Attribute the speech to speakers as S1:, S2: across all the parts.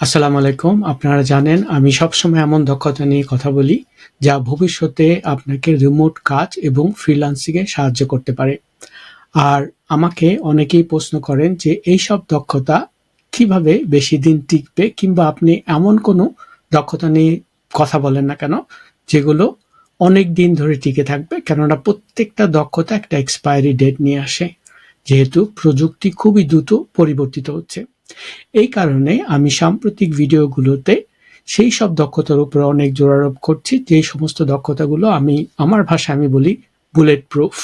S1: আসসালামু আলাইকুম। আপনারা জানেন, আমি সবসময় এমন দক্ষতা নিয়ে কথা বলি যা ভবিষ্যতে আপনাকে রিমোট কাজ এবং ফ্রিল্যান্সিং এ সাহায্য করতে পারে। আর আমাকে অনেকেই প্রশ্ন করেন যে, এই সব দক্ষতা কীভাবে বেশি দিন টিকবে? কিংবা আপনি এমন কোনো দক্ষতা নিয়ে কথা বলেন না কেন, যেগুলো অনেক দিন ধরে টিকে থাকবে? কেননা প্রত্যেকটা দক্ষতা একটা এক্সপায়ারি ডেট নিয়ে আসে। যেহেতু প্রযুক্তি খুবই দ্রুত পরিবর্তিত হচ্ছে। এই কারণে আমি সাম্প্রতিক ভিডিওগুলোতে সেই সব দক্ষতার উপর অনেক জোরারোপ করছি, যে সমস্ত দক্ষতাগুলো আমি, আমার ভাষায় আমি বলি বুলেট প্রুফ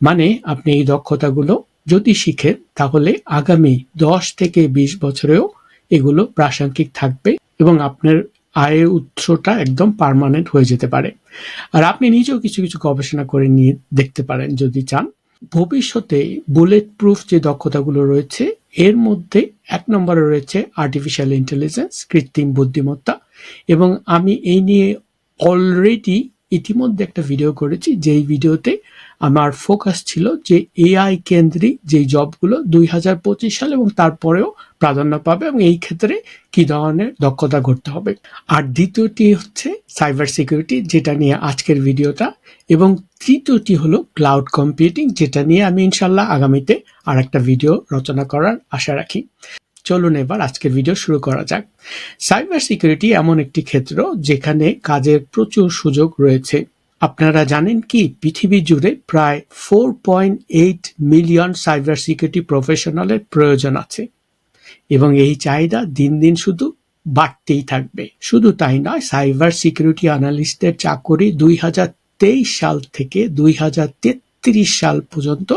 S1: মানে আপনি এই দক্ষতাগুলো যদি শিখেন, তাহলে আগামী দশ থেকে বিশ বছরেও এগুলো প্রাসঙ্গিক থাকবে এবং আপনার আয়ের উৎসটা একদম পার্মানেন্ট হয়ে যেতে পারে। আর আপনি নিজেও কিছু কিছু গবেষণা করে নিয়ে দেখতে পারেন যদি চান। ভবিষ্যতে বুলেট প্রুফ যে দক্ষতাগুলো রয়েছে এর মধ্যে এক নম্বরে রয়েছে আর্টিফিশিয়াল ইন্টেলিজেন্স কৃত্রিম বুদ্ধিমত্তা এবং আমি এই নিয়ে অলরেডি ইতিমধ্যে একটা ভিডিও করেছি, যেই ভিডিওতে আমার ফোকাস ছিল যে এআই কেন্দ্রিক যেই জবগুলো দুই হাজার পঁচিশ সাল এবং তারপরেও প্রাধান্য পাবে এবং এই ক্ষেত্রে কি ধরনের দক্ষতা করতে হবে। আর দ্বিতীয়টি হচ্ছে সাইবার সিকিউরিটি যেটা নিয়ে আজকের ভিডিওটা। এবং তৃতীয়টি হলো ক্লাউড কম্পিউটিং যেটা নিয়ে আমি ইনশাল্লাহ আগামীতে আর একটা ভিডিও রচনা করার আশা রাখি। চলুন এবার আজকের ভিডিও শুরু করা যাক। সাইবার সিকিউরিটি এমন একটি ক্ষেত্র যেখানে কাজের প্রচুর সুযোগ রয়েছে। আপনারা জানেন কি, পৃথিবী জুড়ে প্রায় four point eight million cyber security প্রফেশনালের প্রয়োজন আছে। এবং এই চাহিদা দিন দিন শুধু বাড়তেই থাকবে। শুধু তাই নয় সাইবার সিকিউরিটি অ্যানালিস্টের চাকরি দুই হাজার তেইশ সাল থেকে দুই হাজার তেত্রিশ সাল পর্যন্ত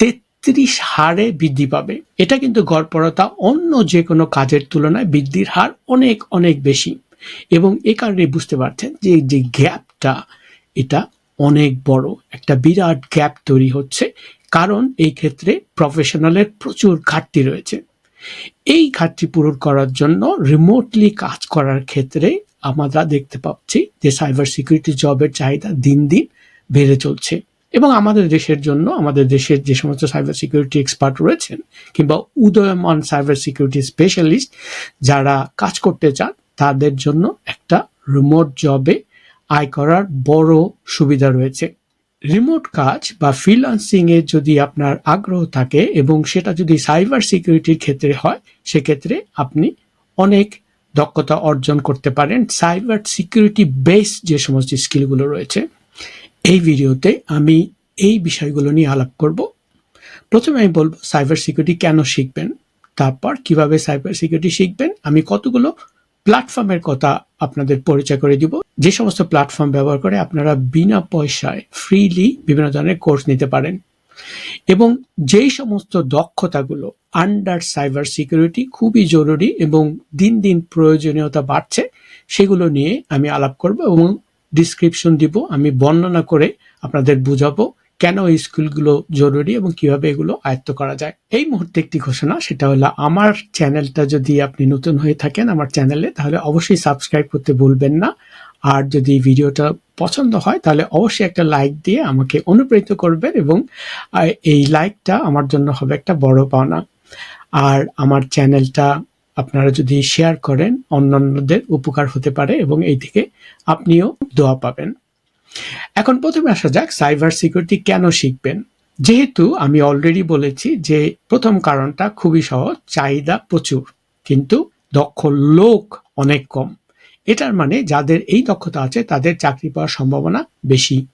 S1: তেত্রিশ হারে বৃদ্ধি পাবে। এটা কিন্তু গড়পরতা অন্য যে কোনো কাজের তুলনায় বৃদ্ধির হার অনেক অনেক বেশি। এবং এ কারণে বুঝতে পারছেন যে যে গ্যাপটা, এটা অনেক বড়। একটা বিরাট গ্যাপ তৈরি হচ্ছে, কারণ এই ক্ষেত্রে প্রফেশনালের প্রচুর ঘাটতি রয়েছে। এই ঘাটতি পূরণ করার জন্য রিমোটলি কাজ করার ক্ষেত্রে আমরা দেখতে পাচ্ছি যে সাইবার সিকিউরিটি জবের চাহিদা দিন দিন বেড়ে চলছে। এবং আমাদের দেশের জন্য, আমাদের দেশের যে সমস্ত সাইবার সিকিউরিটি এক্সপার্ট রয়েছেন কিংবা উদয়মান সাইবার সিকিউরিটি স্পেশালিস্ট যারা কাজ করতে চান, তাদের জন্য একটা রিমোট জবে আয় করার বড় সুবিধা রয়েছে। রিমোট কাজ বা ফ্রিলান্সিং এর যদি আপনার আগ্রহ থাকে এবং সেটা যদি সাইবার সিকিউরিটির ক্ষেত্রে হয়, সেক্ষেত্রে আপনি অনেক দক্ষতা অর্জন করতে পারেন। সাইবার সিকিউরিটি বেস যে সমস্ত স্কিলগুলো রয়েছে, এই ভিডিওতে আমি এই বিষয়গুলো নিয়ে আলাপ করব। প্রথমে আমি বলব সাইবার সিকিউরিটি কেন শিখবেন? তারপর কীভাবে সাইবার সিকিউরিটি শিখবেন? আমি কতগুলো প্ল্যাটফর্মের কথা আপনাদের পরিচয় করে দিব। যে সমস্ত প্ল্যাটফর্ম ব্যবহার করে আপনারা বিনা পয়সায় ফ্রিলি বিভিন্ন ধরনের কোর্স নিতে পারেন এবং যেই সমস্ত দক্ষতাগুলো আন্ডার সাইবার সিকিউরিটি খুবই জরুরি এবং দিন দিন প্রয়োজনীয়তা বাড়ছে, সেগুলো নিয়ে আমি আলাপ করব এবং ডিসক্রিপশন দিব, আমি বর্ণনা করে আপনাদের বুঝাবো। কেন এই স্কিলগুলো জরুরি এবং কীভাবে এগুলো আয়ত্ত করা যায়? এই মুহূর্তে একটি ঘোষণা, সেটা হলো আমার চ্যানেলটা যদি আপনি নতুন হয়ে থাকেন আমার চ্যানেলে, তাহলে অবশ্যই সাবস্ক্রাইব করতে ভুলবেন না। আর যদি ভিডিওটা পছন্দ হয়, তাহলে অবশ্যই একটা লাইক দিয়ে আমাকে অনুপ্রেরিত করবেন এবং এই লাইকটা আমার জন্য হবে একটা বড় পাওনা। আর আমার চ্যানেলটা আপনারা যদি শেয়ার করেন অন্যান্যদের উপকার হতে পারে এবং এই থেকে আপনিও দোয়া পাবেন। এখন প্রথমে আসা যাক সাইবার সিকিউরিটি কেন শিখবেন। যেহেতু আমি অলরেডি বলেছি যে প্রথম কারণটা খুবই সহজ, চাহিদা প্রচুর, কিন্তু দক্ষ লোক অনেক কম। এটার মানে যাদের এই দক্ষতা আছে, তাদের চাকরি পাওয়ার সম্ভাবনা বেশি।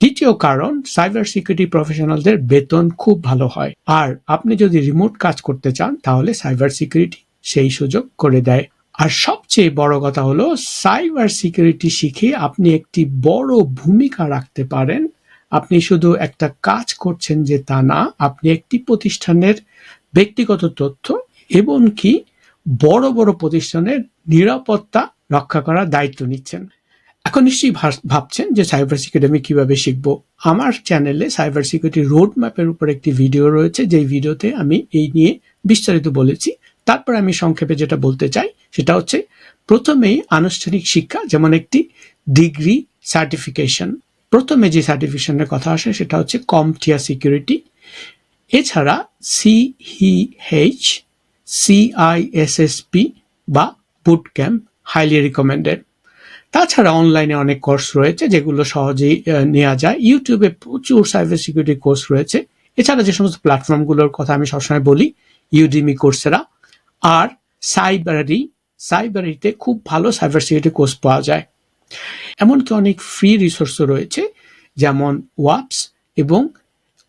S1: দ্বিতীয় কারণ সাইবার সিকিউরিটি প্রফেশনালদের বেতন খুব ভালো হয়। আর আপনি যদি রিমোট কাজ করতে চান, তাহলে সাইবার সিকিউরিটি সেই সুযোগ করে দেয়। আর সবচেয়ে বড় কথা হলো সাইবার সিকিউরিটি শিখে আপনি একটি বড় ভূমিকা রাখতে পারেন। আপনি শুধু একটা কাজ করছেন যে তা না, আপনি একটি প্রতিষ্ঠানের ব্যক্তিগত তথ্য এবং কি বড় বড় প্রতিষ্ঠানের নিরাপত্তা রক্ষা করার দায়িত্ব নিচ্ছেন। এখন নিশ্চয়ই ভাবছেন যে সাইবার সিকিউরিটি আমি কীভাবে শিখব? আমার চ্যানেলে সাইবার সিকিউরিটি রোড ম্যাপের উপর একটি ভিডিও রয়েছে, যেই ভিডিওতে আমি এই নিয়ে বিস্তারিত বলেছি। তারপর আমি সংক্ষেপে যেটা বলতে চাই, সেটা হচ্ছে প্রথমেই আনুষ্ঠানিক শিক্ষা যেমন একটি ডিগ্রি সার্টিফিকেশন। প্রথমে যে সার্টিফিকেশনের কথা আসে সেটা হচ্ছে কমটিয়া সিকিউরিটি। এছাড়া সিহিএইচ সিআইএসএসপি বা বুট ক্যাম্প হাইলি রিকমেন্ডেড তাছাড়া অনলাইনে অনেক কোর্স রয়েছে যেগুলো সহজেই নেওয়া যায়। ইউটিউবে প্রচুর সাইবার সিকিউরিটি কোর্স রয়েছে। এছাড়া যে সমস্ত প্ল্যাটফর্মগুলোর কথা আমি সবসময় বলি ইউডিমি কোর্সেরা আর সাইবারি, সাইবারিতে খুব ভালো সাইবার সিকিউরিটি কোর্স পাওয়া যায়। এমনকি অনেক ফ্রি রিসোর্সও রয়েছে, যেমন ওয়াপস এবং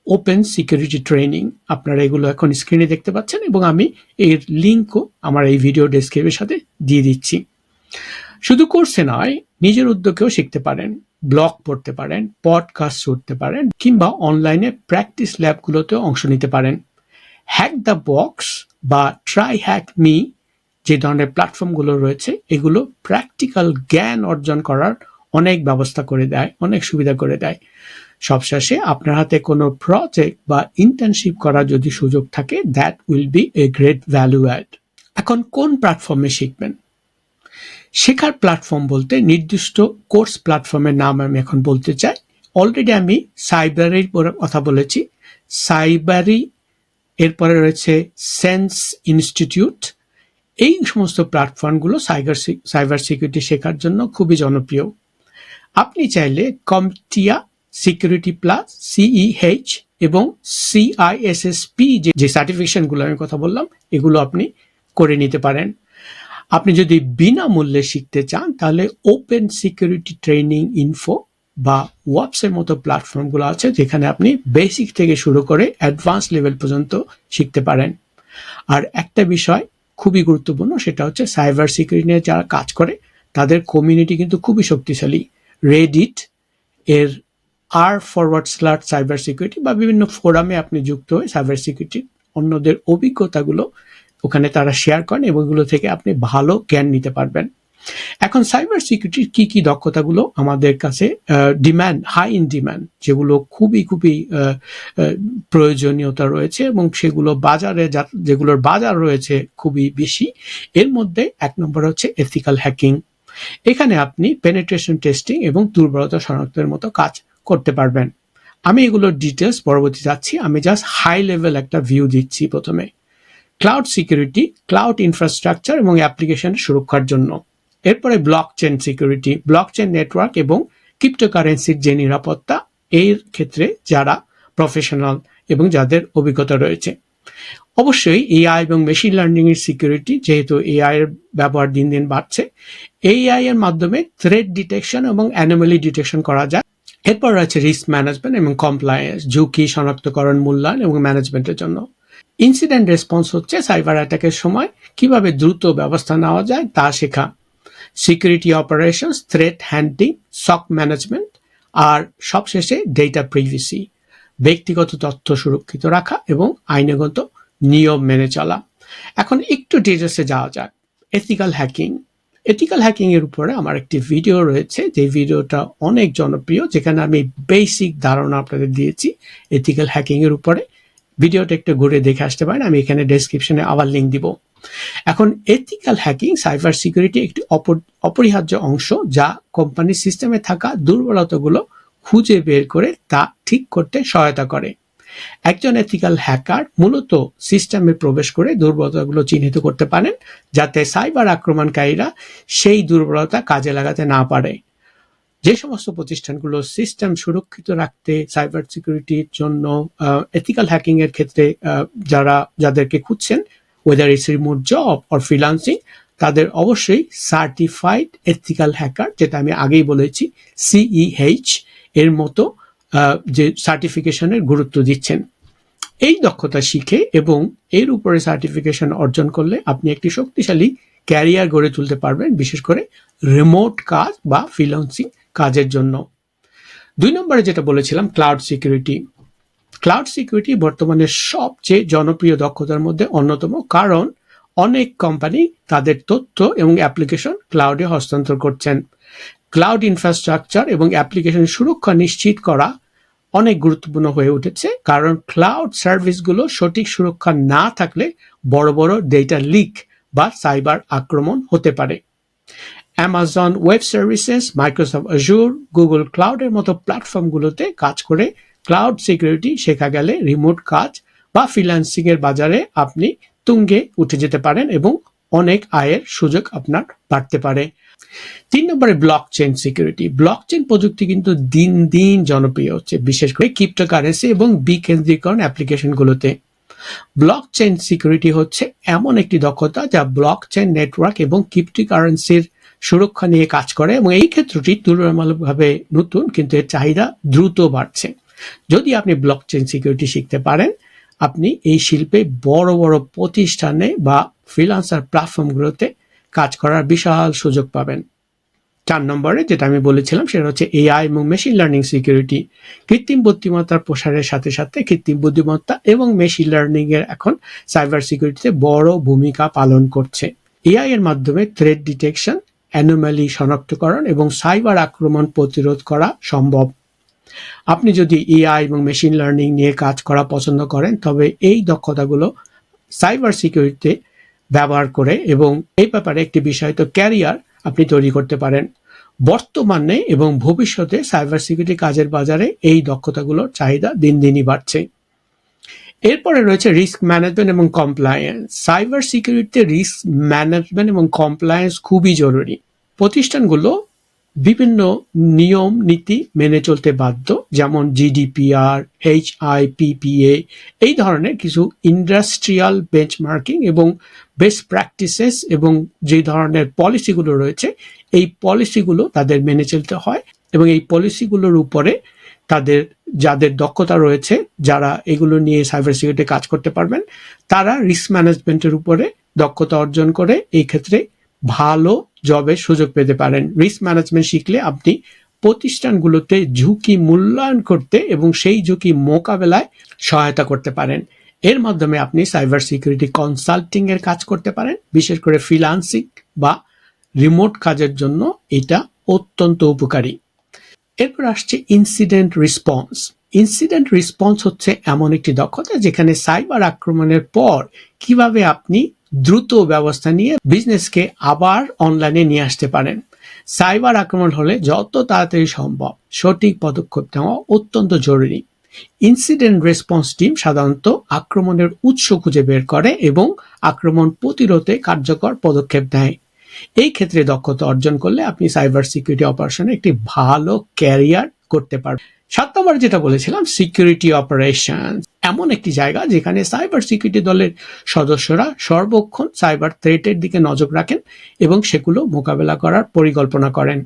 S1: ওপেন সিকিউরিটি ট্রেনিং আপনারা এগুলো এখন স্ক্রিনে দেখতে পাচ্ছেন এবং আমি এর লিঙ্কও আমার এই ভিডিও ডেসক্রিপের সাথে দিয়ে দিচ্ছি। শুধু কোর্সে নয়, নিজের উদ্যোগেও শিখতে পারেন ব্লগ পড়তে পারেন পডকাস্ট শুনতে পারেন, কিংবা অনলাইনে প্র্যাকটিস ল্যাবগুলোতেও অংশ নিতে পারেন। হ্যাক দ্য বক্স বা ট্রাই হ্যাক মি যে ধরনের প্ল্যাটফর্মগুলো রয়েছে, এগুলো প্র্যাকটিক্যাল জ্ঞান অর্জন করার অনেক ব্যবস্থা করে দেয়, অনেক সুবিধা করে দেয়। সবশেষে আপনার হাতে কোনো প্রজেক্ট বা ইন্টার্নশিপ করার যদি সুযোগ থাকে that will be a great value add এখন কোন প্ল্যাটফর্মে শিখবেন? শেখার প্ল্যাটফর্ম বলতে নির্দিষ্ট কোর্স প্ল্যাটফর্মের নাম আমি এখন বলতে চাই। অলরেডি আমি সাইবারির কথা বলেছি। সাইবারি এরপরে রয়েছে সেন্স ইনস্টিটিউট। এই সমস্ত প্ল্যাটফর্মগুলো সাইবার সাইবার সিকিউরিটি শেখার জন্য খুবই জনপ্রিয়। আপনি চাইলে কমটিয়া সিকিউরিটি প্লাস সিইএইচ এবং সিআইএসএসপি যে সার্টিফিকেশনগুলো আমি কথা বললাম, এগুলো আপনি করে নিতে পারেন। আপনি যদি বিনামূল্যে শিখতে চান, তাহলে ওপেন সিকিউরিটি ট্রেনিং ইনফো বা ওয়াপসের মতো প্ল্যাটফর্মগুলো আছে যেখানে আপনি বেসিক থেকে শুরু করে অ্যাডভান্স লেভেল পর্যন্ত শিখতে পারেন। আর একটা বিষয় খুবই গুরুত্বপূর্ণ, সেটা হচ্ছে সাইবার সিকিউরিটি নিয়ে যারা কাজ করে, তাদের কমিউনিটি কিন্তু খুবই শক্তিশালী। রেডিট এর r forward slash cyber security বা বিভিন্ন ফোরামে আপনি যুক্ত হয়ে সাইবার সিকিউরিটি অন্যদের অভিজ্ঞতাগুলো ওখানে তারা শেয়ার করেন এবং এগুলো থেকে আপনি ভালো জ্ঞান নিতে পারবেন। এখন সাইবার সিকিউরিটির কি কি দক্ষতাগুলো আমাদের কাছে ডিম্যান্ড হাই ইন ডিম্যান্ড যেগুলো খুবই খুবই প্রয়োজনীয়তা রয়েছে এবং সেগুলো বাজারে যেগুলোর বাজার রয়েছে খুবই বেশি, এর মধ্যে এক নম্বর হচ্ছে এথিক্যাল হ্যাকিং এখানে আপনি পেনেট্রেশন টেস্টিং এবং দুর্বলতা শনাক্তের মতো কাজ করতে পারবেন। আমি এগুলোর ডিটেলস পরবর্তী যাচ্ছি, আমি জাস্ট হাই লেভেল একটা ভিউ দিচ্ছি প্রথমে। ক্লাউড সিকিউরিটি ক্লাউড ইনফ্রাস্ট্রাকচার এবং অ্যাপ্লিকেশন সুরক্ষার জন্য। এরপরে blockchain security blockchain network এবং ক্রিপ্টোকারেন্সির যে নিরাপত্তা, এর ক্ষেত্রে যারা প্রফেশনাল এবং যাদের অভিজ্ঞতা রয়েছে। অবশ্যই এআই এবং মেশিন লার্নিং এর সিকিউরিটি যেহেতু এআই এর ব্যবহার দিন দিন বাড়ছে এআই এর মাধ্যমে থ্রেড ডিটেকশন এবং অ্যানোমালি ডিটেকশন করা যায়। এরপর রয়েছে রিস্ক ম্যানেজমেন্ট এবং কমপ্লায়েন্স ঝুঁকি শনাক্তকরণ মূল্যায়ন এবং ম্যানেজমেন্টের জন্য। ইনসিডেন্ট রেসপন্স হচ্ছে সাইবার অ্যাটাকের সময়, কীভাবে দ্রুত ব্যবস্থা নেওয়া যায় তা শেখা। সিকিউরিটি অপারেশনস থ্রেট হ্যান্ডিং সক ম্যানেজমেন্ট আর সবশেষে ডেটা প্রিভিসি ব্যক্তিগত তথ্য সুরক্ষিত রাখা এবং আইনগত নিয়ম মেনে চলা। এখন একটু ডিটেলসে যাওয়া যাক। এথিক্যাল হ্যাকিং এথিক্যাল হ্যাকিং এর উপরে আমার একটি ভিডিও রয়েছে। যে ভিডিওটা অনেক জনপ্রিয়, যেখানে আমি বেসিক ধারণা আপনাদের দিয়েছি। এথিক্যাল হ্যাকিং এর উপরে। ভিডিওটা একটু ঘুরে দেখে আসতে পারেন, আমি এখানে ডেসক্রিপশনে আবার লিঙ্ক দিব। এখন এথিক্যাল হ্যাকিং সাইবার সিকিউরিটি একটি অপর- অপরিহার্য অংশ যা কোম্পানির সিস্টেমে থাকা দুর্বলতাগুলো খুঁজে বের করে তা ঠিক করতে সহায়তা করে। একজন এথিক্যাল হ্যাকার মূলত সিস্টেমে প্রবেশ করে দুর্বলতাগুলো চিহ্নিত করতে পারেন, যাতে সাইবার আক্রমণকারীরা সেই দুর্বলতা কাজে লাগাতে না পারে। যে সমস্ত প্রতিষ্ঠানগুলো সিস্টেম সুরক্ষিত রাখতে সাইবার সিকিউরিটির জন্য এথিক্যাল হ্যাকিং এর ক্ষেত্রে যারা, যাদেরকে খুঁজছেন whether it's remote job or freelancing তাদের অবশ্যই সার্টিফাইড এথিক্যাল হ্যাকার যেটা আমি আগেই বলেছি সিইএইচ এর মতো যে সার্টিফিকেশনের গুরুত্ব দিচ্ছেন। এই দক্ষতা শিখে এবং এর উপরে সার্টিফিকেশন অর্জন করলে আপনি একটি শক্তিশালী ক্যারিয়ার গড়ে তুলতে পারবেন, বিশেষ করে রিমোট কাজ বা ফ্রিল্যান্সিং কাজের জন্য। দুই নম্বরে যেটা বলেছিলাম ক্লাউড সিকিউরিটি ক্লাউড সিকিউরিটি বর্তমানে সবচেয়ে জনপ্রিয় দক্ষতার মধ্যে অন্যতম, কারণ অনেক কোম্পানি তাদের তথ্য এবং অ্যাপ্লিকেশন ক্লাউডে হস্তান্তর করছেন। ক্লাউড ইনফ্রাস্ট্রাকচার এবং অ্যাপ্লিকেশন সুরক্ষা নিশ্চিত করা অনেক গুরুত্বপূর্ণ হয়ে উঠেছে, কারণ ক্লাউড সার্ভিসগুলো সঠিক সুরক্ষা না থাকলে বড় বড় ডেটা লিক বা সাইবার আক্রমণ হতে পারে। Amazon web services Microsoft Azure Google ক্লাউডের মতো প্ল্যাটফর্মগুলোতে কাজ করে ক্লাউড সিকিউরিটি শেখা গেলে রিমোট কাজ বা ফ্রিল্যান্সিং এর বাজারে আপনি তুঙ্গে উঠে যেতে পারেন এবং অনেক আয়ের সুযোগ আপনার বাড়তে পারে। তিন নম্বরে blockchain security blockchain প্রযুক্তি কিন্তু দিন দিন জনপ্রিয় হচ্ছে, বিশেষ করে ক্রিপ্টোকারেন্সি এবং বিকেন্দ্রীকরণ অ্যাপ্লিকেশনগুলোতে ব্লক চেন সিকিউরিটি হচ্ছে এমন একটি দক্ষতা যা ব্লক চেন নেটওয়ার্ক এবং ক্রিপ্টোকারেন্সির সুরক্ষা নিয়ে কাজ করে এবং এই ক্ষেত্রটি তুলনামূলকভাবে নতুন, কিন্তু এর চাহিদা দ্রুত বাড়ছে। যদি আপনি ব্লক চেন সিকিউরিটি শিখতে পারেন, আপনি এই শিল্পে বড় বড় প্রতিষ্ঠানে বা ফ্রিলান্সার প্ল্যাটফর্মগুলোতে কাজ করার বিশাল সুযোগ পাবেন। চার নম্বরে যেটা আমি বলেছিলাম, সেটা হচ্ছে এআই এবং মেশিন লার্নিং সিকিউরিটি কৃত্রিম বুদ্ধিমত্তার প্রসারের সাথে সাথে কৃত্রিম বুদ্ধিমত্তা এবং মেশিন লার্নিং এর এখন সাইবার সিকিউরিটিতে বড় ভূমিকা পালন করছে। এআই এর মাধ্যমে থ্রেড ডিটেকশন অ্যানোম্যালি শনাক্তকরণ এবং সাইবার আক্রমণ প্রতিরোধ করা সম্ভব। আপনি যদি এআই এবং মেশিন লার্নিং নিয়ে কাজ করা পছন্দ করেন, তবে এই দক্ষতাগুলো সাইবার সিকিউরিটিতে ব্যবহার করে এবং এই ব্যাপারে একটি বিষয়ত ক্যারিয়ার আপনি তৈরি করতে পারেন। বর্তমানে এবং ভবিষ্যতে সাইবার সিকিউরিটি কাজের বাজারে এই দক্ষতাগুলোর চাহিদা দিন দিনই বাড়ছে। এরপরে রয়েছে রিস্ক ম্যানেজমেন্ট এবং কমপ্লায়েন্স সাইবার সিকিউরিটিতে রিস্ক ম্যানেজমেন্ট এবং কমপ্লায়েন্স খুবই জরুরি। প্রতিষ্ঠানগুলো বিভিন্ন নিয়ম, নীতি মেনে চলতে বাধ্য, যেমন জিডিপিআর এইচ আই পিপিএ এই ধরনের কিছু ইন্ডাস্ট্রিয়াল বেঞ্চমার্কিং এবং বেস্ট প্র্যাকটিসেস এবং যে ধরনের পলিসিগুলো রয়েছে, এই পলিসিগুলো তাদের মেনে চলতে হয় এবং এই পলিসিগুলোর উপরে তাদের, যাদের দক্ষতা রয়েছে, যারা এগুলো নিয়ে সাইবার সিকিউরিটি কাজ করতে পারবেন, তারা রিস্ক ম্যানেজমেন্টের উপরে দক্ষতা অর্জন করে এই ক্ষেত্রে ভালো জবের সুযোগ পেতে পারেন। রিস্ক ম্যানেজমেন্ট শিখলে আপনি প্রতিষ্ঠানগুলোতে ঝুঁকি মূল্যায়ন করতে এবং সেই ঝুঁকি মোকাবেলায় সহায়তা করতে পারেন। এর মাধ্যমে আপনি সাইবার সিকিউরিটি কনসাল্টিং এর কাজ করতে পারেন, বিশেষ করে ফ্রিলান্সিং বা রিমোট কাজের জন্য এটা অত্যন্ত উপকারী। এরপর আসছে ইনসিডেন্ট রেসপন্স ইনসিডেন্ট রেসপন্স হচ্ছে এমন একটি দক্ষতা যেখানে সাইবার আক্রমণের পর কীভাবে আপনি দ্রুত ব্যবস্থা নিয়ে বিজনেসকে আবার অনলাইনে নিয়ে আসতে পারেন। সাইবার আক্রমণ হলে যত তাড়াতাড়ি সম্ভব সঠিক পদক্ষেপ নেওয়া অত্যন্ত জরুরি। ইনসিডেন্ট রেসপন্স টিম সাধারণত আক্রমণের উৎস খুঁজে বের করে এবং আক্রমণ প্রতিরোধে কার্যকর পদক্ষেপ নেয়। এই ক্ষেত্রে দক্ষতা অর্জন করলে আপনি সাইবার সিকিউরিটি অপারেশনে একটি ভালো ক্যারিয়ার করতে পারবেন। সাত নম্বর যেটা বলেছিলাম সিকিউরিটি অপারেশন এমন একটি জায়গা যেখানে সাইবার সিকিউরিটি দলের সদস্যরা সর্বক্ষণ সাইবার থ্রেটের দিকে নজর রাখেন এবং সেগুলো মোকাবেলা করার পরিকল্পনা করেন।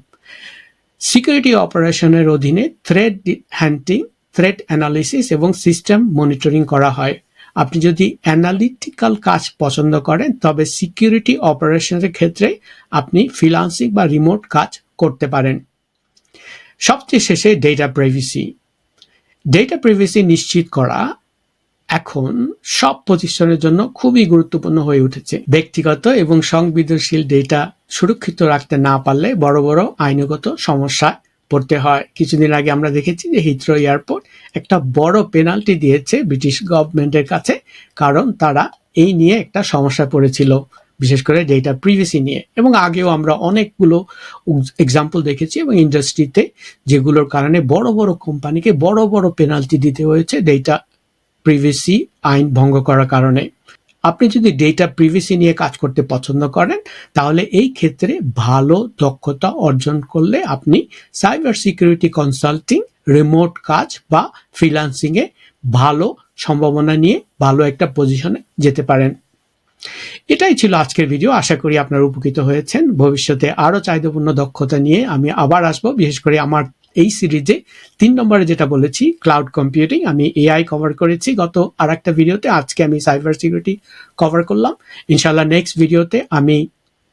S1: সিকিউরিটি অপারেশনের অধীনে থ্রেড হ্যান্টিং থ্রেট অ্যানালিসিস এবং সিস্টেম মনিটরিং করা হয়। আপনি যদি অ্যানালিটিক্যাল কাজ পছন্দ করেন, তবে সিকিউরিটি অপারেশনের ক্ষেত্রে আপনি ফ্রিলান্সিং বা রিমোট কাজ করতে পারেন। সবচেয়ে শেষে ডেটা প্রাইভেসি ডেটা প্রাইভেসি নিশ্চিত করা এখন সব প্রতিষ্ঠানের জন্য খুবই গুরুত্বপূর্ণ হয়ে উঠেছে। ব্যক্তিগত এবং সংবেদনশীল ডেটা সুরক্ষিত রাখতে না পারলে বড় বড় আইনগত সমস্যা পড়তে হয়। কিছুদিন আগে আমরা দেখেছি যে হিথ্রো এয়ারপোর্ট একটা বড় পেনাল্টি দিয়েছে ব্রিটিশ গভর্নমেন্টের কাছে, কারণ তারা এই নিয়ে একটা সমস্যা পড়েছিল, বিশেষ করে ডেটা প্রিভেসি নিয়ে। এবং আগেও আমরা অনেকগুলো এক্সাম্পল দেখেছি এবং ইন্ডাস্ট্রিতে যেগুলোর কারণে বড় বড় কোম্পানিকে বড় বড় পেনাল্টি দিতে হয়েছে ডেটা প্রিভেসি আইন ভঙ্গ করার কারণে। আপনি যদি ডেটা প্রিভেসি নিয়ে কাজ করতে পছন্দ করেন, তাহলে এই ক্ষেত্রে ভালো দক্ষতা অর্জন করলে আপনি সাইবার সিকিউরিটি কনসাল্টিং রিমোট কাজ বা ফ্রিলান্সিংয়ে ভালো সম্ভাবনা নিয়ে ভালো একটা পজিশনে যেতে পারেন। এটাই ছিল আজকের ভিডিও আশা করি আপনারা উপকৃত হয়েছেন। ভবিষ্যতে আরও চাহিদাপূর্ণ দক্ষতা নিয়ে আমি আবার আসব। বিশেষ করে আমার এই সিরিজে তিন নম্বরে যেটা বলেছি ক্লাউড কম্পিউটিং আমি এআই কভার করেছি গত আর একটা ভিডিওতে, আজকে আমি সাইবার সিকিউরিটি কভার করলাম। ইনশাল্লাহ নেক্সট ভিডিওতে আমি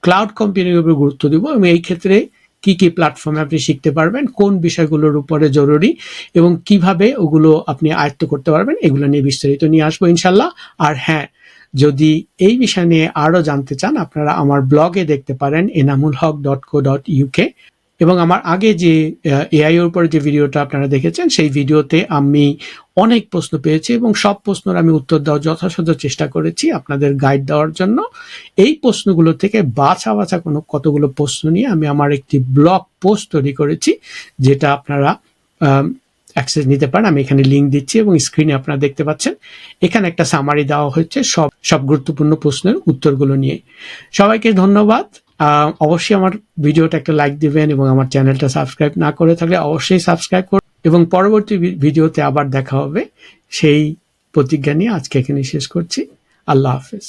S1: ক্লাউড কম্পিউটিং উপর গুরুত্ব দিব এবং এই ক্ষেত্রে কি কি প্ল্যাটফর্মে আপনি শিখতে পারবেন, কোন বিষয়গুলোর উপরে জরুরি এবং কীভাবে ওগুলো আপনি আয়ত্ত করতে পারবেন, এগুলো নিয়ে বিস্তারিত নিয়ে আসব ইনশাল্লাহ আর হ্যাঁ যদি এই বিষয় নিয়ে আরও জানতে চান, আপনারা আমার ব্লগে দেখতে পারেন Enamul Haque dot co dot UK এবং আমার আগে যে এআই এর উপরে যে ভিডিওটা আপনারা দেখেছেন, সেই ভিডিওতে আমি অনেক প্রশ্ন পেয়েছি এবং সব প্রশ্নের আমি উত্তর দেওয়ার যথাযথ চেষ্টা করেছি আপনাদের গাইড দেওয়ার জন্য। এই প্রশ্নগুলো থেকে বাছা বাছা কোনো কতগুলো প্রশ্ন নিয়ে আমি আমার একটি ব্লগ পোস্ট তৈরি করেছি, যেটা আপনারা অ্যাক্সেস নিতে পারেন। আমি এখানে লিঙ্ক দিচ্ছি এবং স্ক্রিনে আপনারা দেখতে পাচ্ছেন। এখানে একটা সামারি দেওয়া হচ্ছে সব সব গুরুত্বপূর্ণ প্রশ্নের উত্তরগুলো নিয়ে। সবাইকে ধন্যবাদ। অবশ্যই আমার ভিডিওটা একটা লাইক দিবেন এবং আমার চ্যানেলটা সাবস্ক্রাইব না করে থাকলে অবশ্যই সাবস্ক্রাইব করুন এবং পরবর্তী ভিডিওতে আবার দেখা হবে। সেই প্রতিজ্ঞা নিয়ে আজকে এখানে শেষ করছি। আল্লাহ হাফেজ।